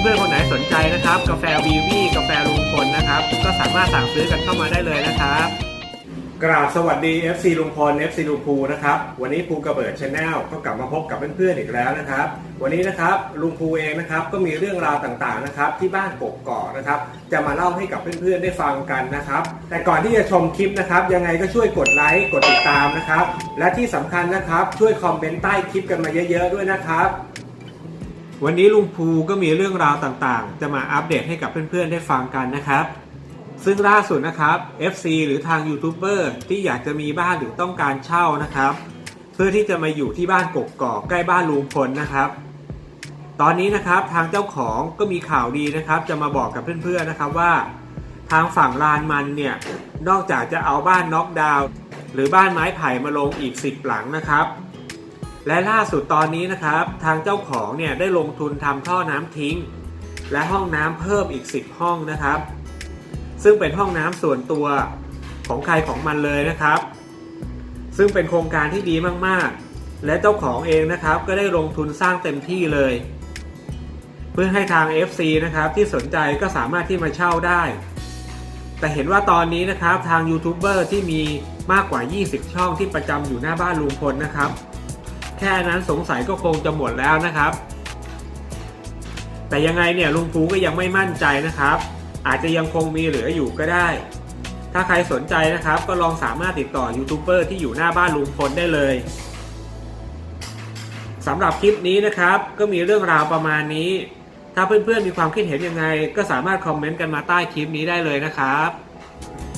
เพื่อนๆคนไหนสนใจนะครับ กาแฟวีวีกาแฟลุงพลนะครับ ก็สามารถสั่งซื้อกันเข้ามาได้เลยนะครับ กราบสวัสดี FC ลุงพล FC ลุงภูนะครับ วันนี้ภูกระเบิดชาแนลก็กลับมาพบกับเพื่อนๆอีกแล้วนะครับ วันนี้นะครับลุงภูเองนะครับก็มีเรื่องราวต่างๆนะครับที่บ้านกกอกนะครับ จะมาเล่าให้กับเพื่อนๆได้ฟังกันนะครับ แต่ก่อนที่จะชมคลิปนะครับ ยังไงก็ช่วยกดไลค์กดติดตามนะครับ และที่สำคัญนะครับช่วยคอมเมนต์ใต้คลิปกันมาเยอะ ๆ ด้วยนะครับ วันนี้ลุงภูก็มีเรื่องราวต่างๆ จะมาอัปเดตให้กับเพื่อนๆ ได้ฟังกันนะครับ ซึ่งล่าสุดนะครับ FC หรือทางยูทูบเบอร์ที่อยากจะมีบ้านหรือต้องการเช่านะครับ เพื่อที่จะมาอยู่ที่บ้านกกอกใกล้บ้านลุงพลนะครับ ตอนนี้นะครับทางเจ้าของก็มีข่าวดีนะครับ จะมาบอกกับเพื่อนๆนะครับว่า ทางฝั่งลานมันเนี่ยนอกจากจะเอาบ้านน็อกดาวน์หรือบ้านไม้ไผ่มาลงอีก 10 หลังนะครับ และล่าสุดตอนนี้นะครับ ทางเจ้าของเนี่ยได้ลงทุนทำท่อน้ำทิ้ง และห้องน้ำเพิ่มอีก 10 ห้องนะครับ ซึ่งเป็นห้องน้ำส่วนตัวของใครของมันเลยนะครับ ซึ่งเป็นโครงการที่ดีมากๆ และเจ้าของเองนะครับก็ได้ลงทุนสร้างเต็มที่เลย เพื่อให้ทาง FC นะครับที่สนใจก็สามารถที่มาเช่าได้ แต่เห็นว่าตอนนี้นะครับทางยูทูบเบอร์ที่มีมากกว่า 20 ช่องที่ประจำอยู่หน้าบ้านลุงพลนะครับ แค่นั้นสงสัยก็คงจะหมดแล้วนะครับ แต่ยังไงเนี่ยลุงภูก็ยังไม่มั่นใจนะครับ อาจจะยังคงมีเหลืออยู่ก็ได้ ถ้าใครสนใจนะครับ ก็ลองสามารถติดต่อยูทูบเบอร์ที่อยู่หน้าบ้านลุงพลได้เลยสำหรับคลิปนี้นะครับ ก็มีเรื่องราวประมาณนี้ ถ้าเพื่อนๆมีความคิดเห็นยังไง ก็สามารถคอมเมนต์กันมาใต้คลิปนี้ได้เลยนะครับ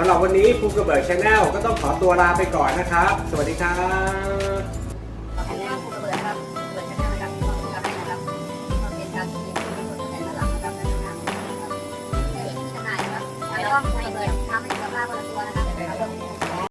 สำหรับวันนี้ภูมิกระเบิดชาแนลก็ต้องขอตัวลาไปก่อนนะครับ สวัสดีครับขอแนะนำผครับ